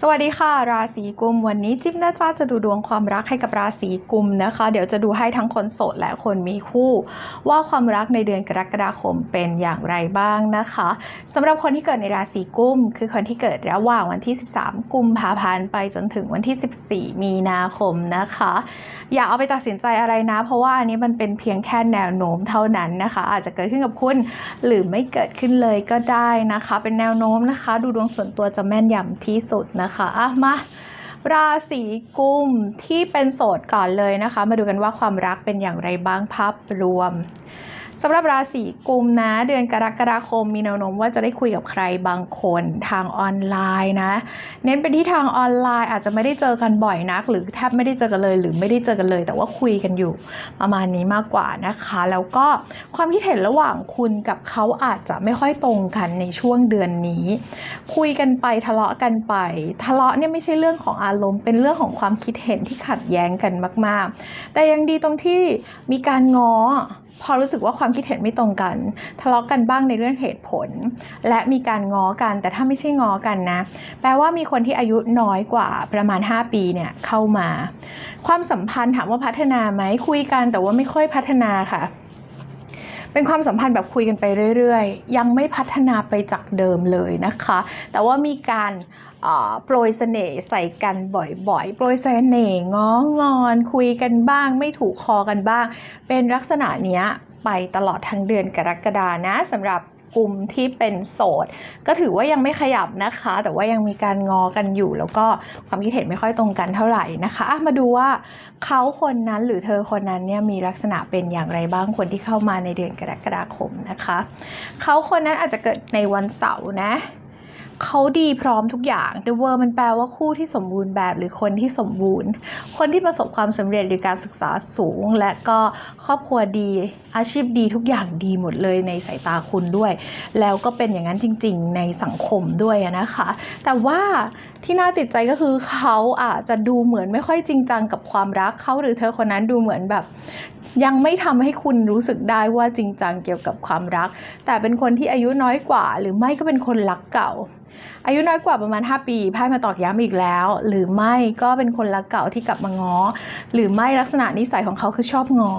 สวัสดีค่ะ ราศีกุมวันนี้จิ๊บนะจ้าจะดูดวงความรักให้กับราศีกุมนะคะ เดี๋ยวจะดูให้ทั้งคนโสดและคนมีคู่ ว่าความรักในเดือนกรกฎาคมเป็นอย่างไรบ้างนะคะสำหรับคนที่เกิดในราศีกุมคือคนที่เกิดระหว่างวันที่ 13 กุมภาพันธ์ไปจนถึงวันที่ 14 มีนาคมนะคะ อย่าเอาไปตัดสินใจอะไรนะ เพราะว่าอันนี้มันเป็นเพียงแค่แนวโน้มเท่านั้นนะคะ อาจจะเกิดขึ้นกับคุณหรือไม่เกิดขึ้นเลยก็ได้นะคะ เป็นแนวโน้มนะคะ ดูดวงส่วนตัวจะแม่นยำที่สุดนะคะอะมาราศีกุมที่เป็นโสดก่อนเลยนะคะ มาดูกันว่าความรักเป็นอย่างไรบ้างภาพรวม สำหรับราศีกุมนะ เดือนกรกฎาคมมีแนวโน้มว่าจะได้คุยกับใครบางคนทางออนไลน์นะ เน้นไปที่ทางออนไลน์อาจจะไม่ได้เจอกันบ่อยนัก หรือแทบไม่ได้เจอกันเลย หรือไม่ได้เจอกันเลย แต่ว่าคุยกันอยู่ประมาณนี้มากกว่านะคะ แล้วก็ความคิดเห็นระหว่างคุณกับเขาอาจจะไม่ค่อยตรงกันในช่วงเดือนนี้ คุยกันไปทะเลาะกันไป ทะเลาะเนี่ยไม่ใช่เรื่องของอารมณ์ เป็นเรื่องของความคิดเห็นที่ขัดแย้งกันมาก ๆ แต่ยังดีตรงที่มีการง้อ พอรู้สึกว่าความคิดเห็นไม่ตรงกัน ทะเลาะกันบ้างในเรื่องเหตุผล และมีการง้อกัน แต่ถ้าไม่ใช่ง้อกันนะ แปลว่ามีคนที่อายุน้อยกว่าประมาณ 5 ปีเนี่ยเข้ามา ความสัมพันธ์ถามว่าพัฒนาไหมคุยกันแต่ว่าไม่ค่อยพัฒนาค่ะ เป็นความสัมพันธ์แบบคุยกันไปเรื่อยๆ ยังไม่พัฒนาไปจากเดิมเลยนะคะ แต่ว่ามีการโปรยเสน่ห์ใส่กันบ่อยๆ โปรยเสน่ห์ง้องอน คุยกันบ้าง ไม่ถูกคอกันบ้าง เป็นลักษณะเนี้ยไปตลอดทั้งเดือนกรกฎานะสำหรับ กลุ่มที่เป็นโสด ก็ถือว่ายังไม่ขยับนะคะ แต่ว่ายังมีการงอกันอยู่ แล้วก็ความคิดเห็นไม่ค่อยตรงกันเท่าไหร่นะคะมาดูว่าเขาคนนั้นหรือเธอคนนั้นเนี่ยมีลักษณะเป็นอย่างไรบ้างคนที่เข้ามาในเดือนกรกฎาคมนะคะ เขาคนนั้นอาจจะเกิดในวันเสาร์นะเขาดีพร้อมทุกอย่าง The World มันแปลว่าคู่ที่สมบูรณ์แบบหรือคนที่สมบูรณ์ คนที่ประสบความสำเร็จหรือการศึกษาสูง และก็ครอบครัวดี อาชีพดีทุกอย่างดีหมดเลยในสายตาคุณด้วย แล้วก็เป็นอย่างนั้นจริง ๆ ในสังคมด้วยนะคะ แต่ว่าที่น่าติดใจก็คือเขาอาจจะดูเหมือนไม่ค่อยจริงจังกับความรักเขาหรือเธอคนนั้นดูเหมือนแบบยังไม่ทำให้คุณรู้สึกได้ว่าจริงจังเกี่ยวกับความรัก แต่เป็นคนที่อายุน้อยกว่า หรือไม่ก็เป็นคนรักเก่าอายุน้อยกว่าประมาณ 5 ปีไพ่มาตอกย้ำอีกแล้ว หรือไม่ก็เป็นคนรักเก่าที่กลับมาง้อ หรือไม่ลักษณะนิสัยของเขาคือชอบงอ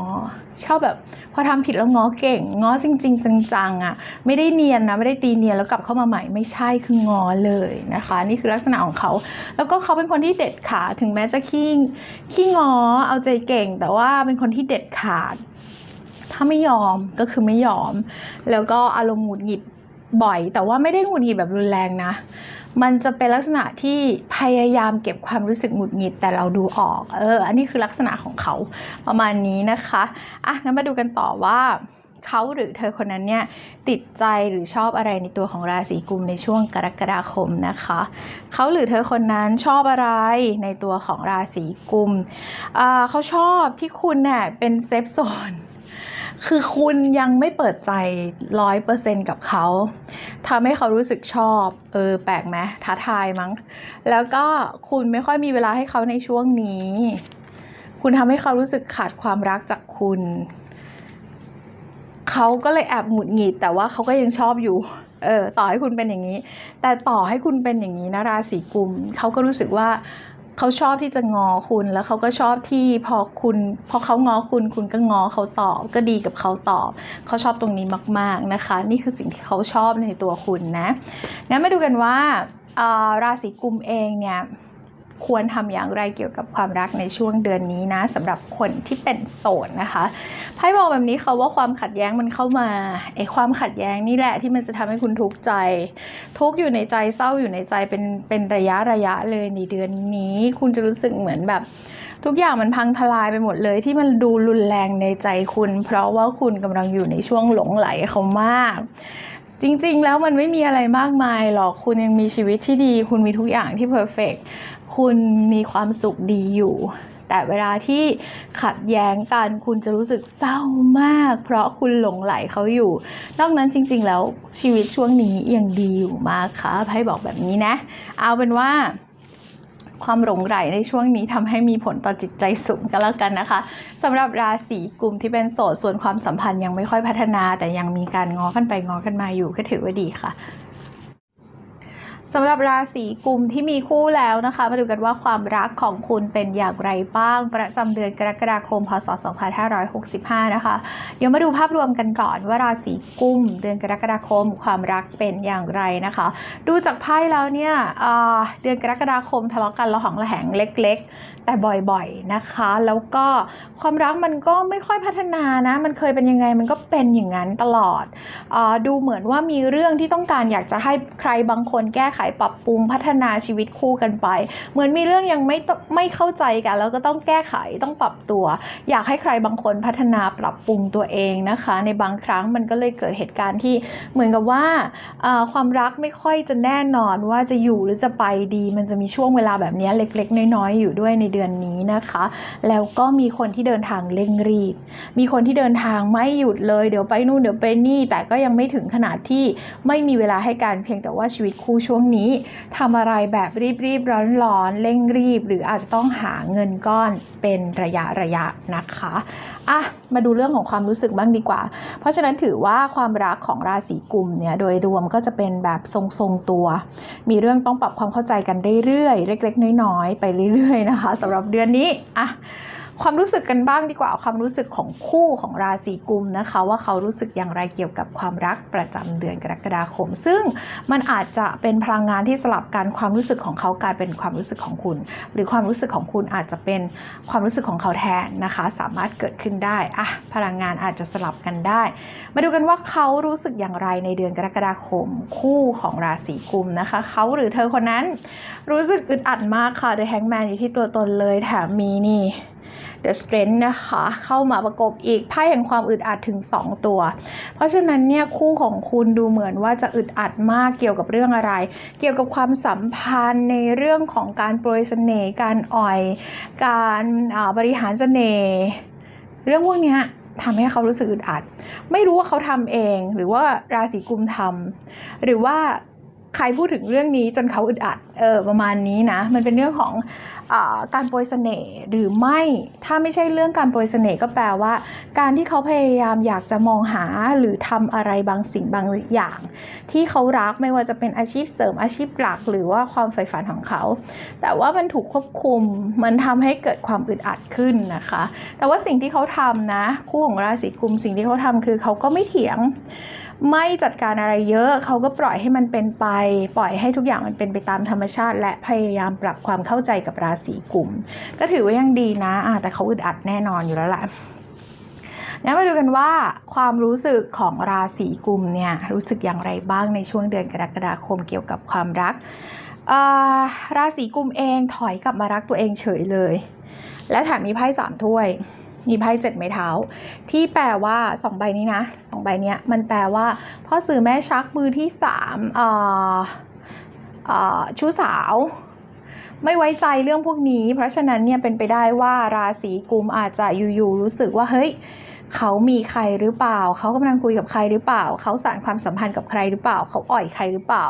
ชอบแบบพอทำผิดแล้วง้อเก่งง้อจริง ๆ จังๆอะไม่ได้เนียนนะไม่ได้ตีเนียนแล้วกลับเข้ามาใหม่ไม่ใช่คืองอเลยนะคะ นี่คือลักษณะของเขา แล้วก็เขาเป็นคนที่เด็ดขาดถึงแม้จะขี้ขี้งอเอาใจเก่ง แต่ว่าเป็นคนที่เด็ดขาด ถ้าไม่ยอมก็คือไม่ยอม แล้วก็อารมณ์หงุดหงิด บ่อย แต่ว่าไม่ได้หงุดหงิดแบบรุนแรงนะ มันจะเป็นลักษณะที่พยายามเก็บความรู้สึกหงุดหงิดแต่เราดูออก เออ อันนี้คือลักษณะของเขาประมาณนี้นะคะ อะงั้นมาดูกันต่อว่าเขาหรือเธอคนนั้นเนี่ยติดใจหรือชอบอะไรในตัวของราศีกุมในช่วงกรกฎาคมนะคะเขาหรือเธอคนนั้นชอบอะไรในตัวของราศีกุมอ่าเขาชอบที่คุณเนี่ยเป็นเซฟโซน คือคุณยังไม่เปิดใจร้อยเปอร์เซ็นกับเขาทำให้เขารู้สึกชอบ เออ แปลกไหมท้าทายมั้ง แล้วก็คุณไม่ค่อยมีเวลาให้เขาในช่วงนี้ คุณทำให้เขารู้สึกขาดความรักจากคุณ เขาก็เลยแอบหงุดหงิดแต่ว่าเขาก็ยังชอบอยู่ เออ ต่อให้คุณเป็นอย่างนี้ แต่ต่อให้คุณเป็นอย่างนี้นะราศีกุมเขาก็รู้สึกว่า เขาชอบที่จะงอคุณแล้วเขาก็ชอบที่พอคุณพอเขางอคุณคุณก็งอเขาตอบก็ดีกับเขาตอบเขาชอบตรงนี้มาก ๆนะคะ นี่คือสิ่งที่เขาชอบในตัวคุณนะงั้นมาดูกันว่าราศีกุมเองเนี่ย ควรทำอย่างไรเกี่ยวกับความรักในช่วงเดือนนี้นะสำหรับคนที่เป็นโสดนะคะไพ่บอกแบบนี้เขาว่าความขัดแย้งมันเข้ามาไอ้ความขัดแย้งนี่แหละที่มันจะทำให้คุณทุกข์ใจ ทุกข์อยู่ในใจเศร้าอยู่ในใจเป็นเป็นระยะระยะเลยในเดือนนี้ คุณจะรู้สึกเหมือนแบบ ทุกอย่างมันพังทลายไปหมดเลยที่มันดูรุนแรงในใจคุณ เพราะว่าคุณกำลังอยู่ในช่วงหลงไหลเขามาก จริง ๆ แล้วมันไม่มีอะไรมากมายหรอกคุณยังมีชีวิตที่ดี คุณมีทุกอย่างที่เพอร์เฟกคุณมีความสุขดีอยู่ แต่เวลาที่ขัดแย้งกันคุณจะรู้สึกเศร้ามาก เพราะคุณหลงไหลเขาอยู่ นอกนั้นจริง ๆ แล้วชีวิตช่วงนี้ยังดีอยู่มากค่ะไพ่บอกแบบนี้นะ เอาเป็นว่า ความหลงไหลในช่วงนี้ทำให้มีผลต่อจิตใจสูงก็แล้วกันนะคะสำหรับราศีกลุ่มที่เป็นโสดส่วนความสัมพันธ์ยังไม่ค่อยพัฒนา แต่ยังมีการง้อกันไปง้อกันมาอยู่ก็ถือว่าดีค่ะ สำหรับราศีกุมที่มีคู่แล้วนะคะ มาดูกันว่าความรักของคุณเป็นอย่างไรบ้าง ประจำเดือนกรกฎาคม พศ 2565 นะคะ เดี๋ยวมาดูภาพรวมกันก่อนว่าราศีกุมเดือนกรกฎาคม ความรักเป็นอย่างไรนะคะ ดูจากไพ่แล้วเนี่ยเดือนกรกฎาคมทะเลาะกันระหองระแหงเล็ก ๆ แต่บ่อยๆนะคะ แล้วก็ความรักมันก็ไม่ค่อยพัฒนานะ มันเคยเป็นยังไงมันก็เป็นอย่างนั้นตลอดอดูเหมือนว่ามีเรื่องที่ต้องการอยากจะให้ใครบางคนแก้ไขปรับปรุงพัฒนาชีวิตคู่กันไป เหมือนมีเรื่องยังไม่ไม่เข้าใจกัน แล้วก็ต้องแก้ไขต้องปรับตัว อยากให้ใครบางคนพัฒนาปรับปรุงตัวเองนะคะ ในบางครั้งมันก็เลยเกิดเหตุการณ์ที่เหมือนกับว่าอ่าความรักไม่ค่อยจะแน่นอนว่าจะอยู่หรือจะไปดี มันจะมีช่วงเวลาแบบนี้เล็ก ๆ น้อยๆอยู่ด้วยในเดือนนี้นะคะ แล้วก็มีคนที่เดินทางเร่งรีบ มีคนที่เดินทางไม่หยุดเลยเดี๋ยวไปนู่นเดี๋ยวไปนี่ แต่ก็ยังไม่ถึงขนาดที่ไม่มีเวลาให้การเพียงแต่ว่าชีวิตคู่ช่วงนี้ทำอะไรแบบรีบๆร้อนๆเร่งรีบ หรืออาจจะต้องหาเงินก้อนเป็นระยะระยะนะคะอะมาดูเรื่องของความรู้สึกบ้างดีกว่า เพราะฉะนั้นถือว่าความรักของราศีกุมเนี่ยโดยรวมก็จะเป็นแบบทรงๆตัว มีเรื่องต้องปรับความเข้าใจกันเรื่อยๆเล็ก ๆ น้อยๆไปเรื่อยๆนะคะสำหรับเดือนนี้อะ ความรู้สึกกันบ้างดีกว่าความรู้สึกของคู่ของราศีกุมนะคะ ว่าเขารู้สึกอย่างไรเกี่ยวกับความรักประจำเดือนกรกฎาคม ซึ่งมันอาจจะเป็นพลังงานที่สลับกันความรู้สึกของเขากลายเป็นความรู้สึกของคุณ หรือความรู้สึกของคุณอาจจะเป็นความรู้สึกของเขาแทนนะคะ สามารถเกิดขึ้นได้อะพลังงานอาจจะสลับกันได้ มาดูกันว่าเขารู้สึกอย่างไรในเดือนกรกฎาคม คู่ของราศีกุมนะคะ เขาหรือเธอคนนั้น รู้สึกอึดอัดมากค่ะ The Hangman อยู่ที่ตัวตนเลยแถมมีนี่ The Strength นะคะ เข้ามาประกบอีกไพ่แห่งความอึดอัดถึง 2 ตัว เพราะฉะนั้นเนี่ยคู่ของคุณดูเหมือนว่าจะอึดอัดมากเกี่ยวกับเรื่องอะไร เกี่ยวกับความสัมพันธ์ในเรื่องของการโปรยเสน่ห์การอ่อย การาบริหารเสน่ห์เรื่องพวกนี้ทำให้เขารู้สึกอึดอัด ไม่รู้ว่าเขาทำเอง หรือว่าราศีกุมทำหรือว่า ใครพูดถึงเรื่องนี้จนเขาอึดอัดเออประมาณนี้นะ มันเป็นเรื่องของอการโปรยเสน่ห์หรือไม่ถ้าไม่ใช่เรื่องการโปรยเสน่ห์ก็แปลว่า การที่เขาพยายามอยากจะมองหาหรือทำอะไรบางสิ่งบางอย่าง ที่เขารักไม่ว่าจะเป็นอาชีพเสริมอาชีพหลัก หรือว่าความใฝ่ฝันของเขา แต่ว่ามันถูกควบคุมมันทำให้เกิดความอึดอัดขึ้นนะคะ แต่ว่าสิ่งที่เขาทำนะ คู่ของราศีกุมสิ่งที่เขาทำคือเขาก็ไม่เถียง ไม่จัดการอะไรเยอะ เขาก็ปล่อยให้มันเป็นไป ปล่อยให้ทุกอย่างมันเป็นไปตามธรรมชาติ และพยายามปรับความเข้าใจกับราศีกลุ่ม ก็ถือว่ายังดีนะอ่าแต่เขาอึดอัดแน่นอนอยู่แล้วแหละงั้นมาดูกันว่าความรู้สึกของราศีกุมเนี่ยรู้สึกอย่างไรบ้างในช่วงเดือนกรกฎาคมเกี่ยวกับความรัก ราศีกุมเองถอยกลับมารักตัวเองเฉยเลย และแถมมีไพ่สามถ้วย มีไพ่เจ็ดไม้เท้า ที่แปลว่าสองใบนี้นะสองใบเนี้ยมันแปลว่า พ่อสื่อแม่ชักมือที่สามอ่าอ่าชู้สาว ไม่ไว้ใจเรื่องพวกนี้ เพราะฉะนั้นเนี่ยเป็นไปได้ว่าราศีกุมอาจจะอยู่ๆรู้สึกว่าเฮ้ยเขามีใครหรือเปล่า เขากำลังคุยกับใครหรือเปล่า เขาสานความสัมพันธ์กับใครหรือเปล่า เขาอ่อยใครหรือเปล่า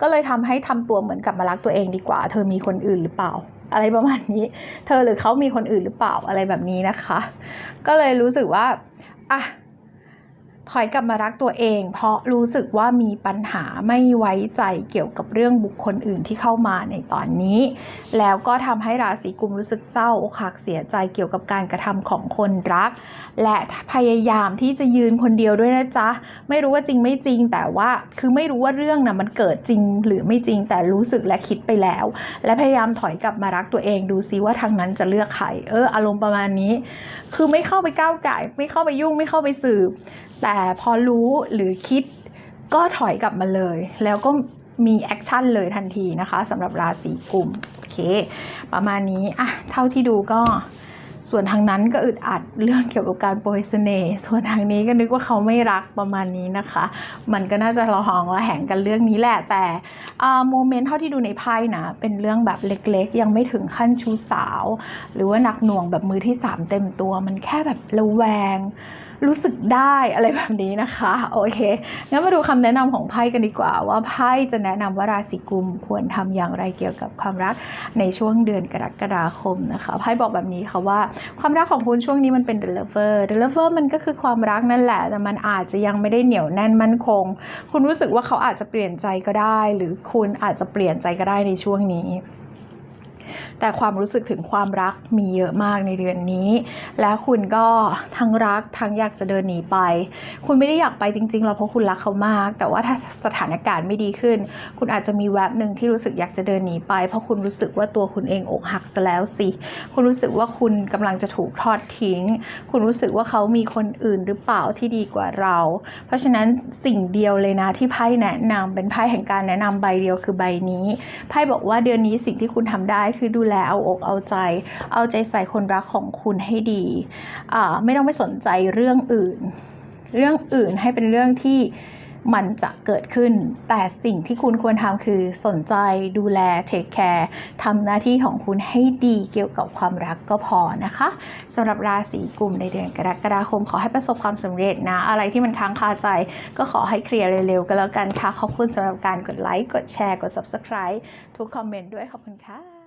ก็เลยทำให้ทำตัวเหมือนกลับมารักตัวเองดีกว่า เธอมีคนอื่นหรือเปล่า อะไรประมาณนี้ เธอหรือเขามีคนอื่นหรือเปล่าอะไรแบบนี้นะคะ ก็เลยรู้สึกว่าอะ ถอยกลับมารักตัวเอง เพราะรู้สึกว่ามีปัญหาไม่ไว้ใจเกี่ยวกับเรื่องบุคคลอื่นที่เข้ามาในตอนนี้ แล้วก็ทำให้ราศีกุมรู้สึกเศร้าอกหักเสียใจเกี่ยวกับการกระทำของคนรัก และพยายามที่จะยืนคนเดียวด้วยนะจ๊ะ ไม่รู้ว่าจริงไม่จริง แต่ว่าคือไม่รู้ว่าเรื่องนะ่ะมันเกิดจริงหรือไม่จริง แต่รู้สึกและคิดไปแล้ว และพยายามถอยกลับมารักตัวเองดูซิว่าทางนั้นจะเลือกใครเอออารมณ์ประมาณนี้ คือไม่เข้าไปก้าวไก่ไม่เข้าไปยุ่งไม่เข้าไปสืบ แต่พอรู้หรือคิดก็ถอยกลับมาเลย แล้วก็มีแอคชั่นเลยทันทีนะคะสำหรับราศีกุมโอเค ประมาณนี้อะเท่าที่ดูก็ส่วนทางนั้นก็อึดอัดเรื่องเกี่ยวกับการโปรยเสน่ห์ส่วนทางนี้ก็นึกว่าเขาไม่รักประมาณนี้นะคะ มันก็น่าจะระหองระแหงกันเรื่องนี้แหละ แต่โมเมนต์เท่าที่ดูในไพ่นะ เป็นเรื่องแบบเล็กๆ ยังไม่ถึงขั้นชู้สาว หรือว่าหนักหน่วงแบบมือที่สามเต็มตัว มันแค่แบบระแวง รู้สึกได้อะไรแบบนี้นะคะโอเคงั้นมาดูคำแนะนำของไพ่กันดีกว่า ว่าไพ่จะแนะนำว่าราศีกุมควรทำอย่างไรเกี่ยวกับความรักในช่วงเดือนกรกฎาคมนะคะไพ่บอกแบบนี้ค่ะว่าความรักของคุณช่วงนี้มันเป็น the lover the lover มันก็คือความรักนั่นแหละ แต่มันอาจจะยังไม่ได้เหนียวแน่นมั่นคง คุณรู้สึกว่าเขาอาจจะเปลี่ยนใจก็ได้ หรือคุณอาจจะเปลี่ยนใจก็ได้ในช่วงนี้ แต่ความรู้สึกถึงความรักมีเยอะมากในเดือนนี้ และคุณก็ทั้งรักทั้งอยากจะเดินหนีไป คุณไม่ได้อยากไปจริงๆหรอกเพราะคุณรักเขามาก แต่ว่าถ้าสถานการณ์ไม่ดีขึ้น คุณอาจจะมีแวบหนึ่งที่รู้สึกอยากจะเดินหนีไป เพราะคุณรู้สึกว่าตัวคุณเองอกหักซะแล้วสิ คุณรู้สึกว่าคุณกำลังจะถูกทอดทิ้ง คุณรู้สึกว่าเขามีคนอื่นหรือเปล่าที่ดีกว่าเรา เพราะฉะนั้นสิ่งเดียวเลยนะที่ไพ่แนะนำเป็นไพ่แห่งการแนะนำใบเดียวคือใบนี้ ไพ่บอกว่าเดือนนี้สิ่งที่คุณทำได้คือดูแลเอาอกเอาใจ เอาใจใส่คนรักของคุณให้ดีไม่ต้องไปสนใจเรื่องอื่น เรื่องอื่นให้เป็นเรื่องที่มันจะเกิดขึ้น แต่สิ่งที่คุณควรทำคือสนใจดูแลเทคแคร์ทำหน้าที่ของคุณให้ดีเกี่ยวกับความรักก็พอนะคะสำหรับราศีกุมในเดือนกรกฎาคมขอให้ประสบความสำเร็จนะ อะไรที่มันค้างคาใจ ก็ขอให้เคลียร์เร็วๆก็แล้วกันค่ะ ขอบคุณสำหรับการกดไลค์ กดแชร์ กด Subscribe ทุกคอมเมนต์ด้วยขอบคุณค่ะ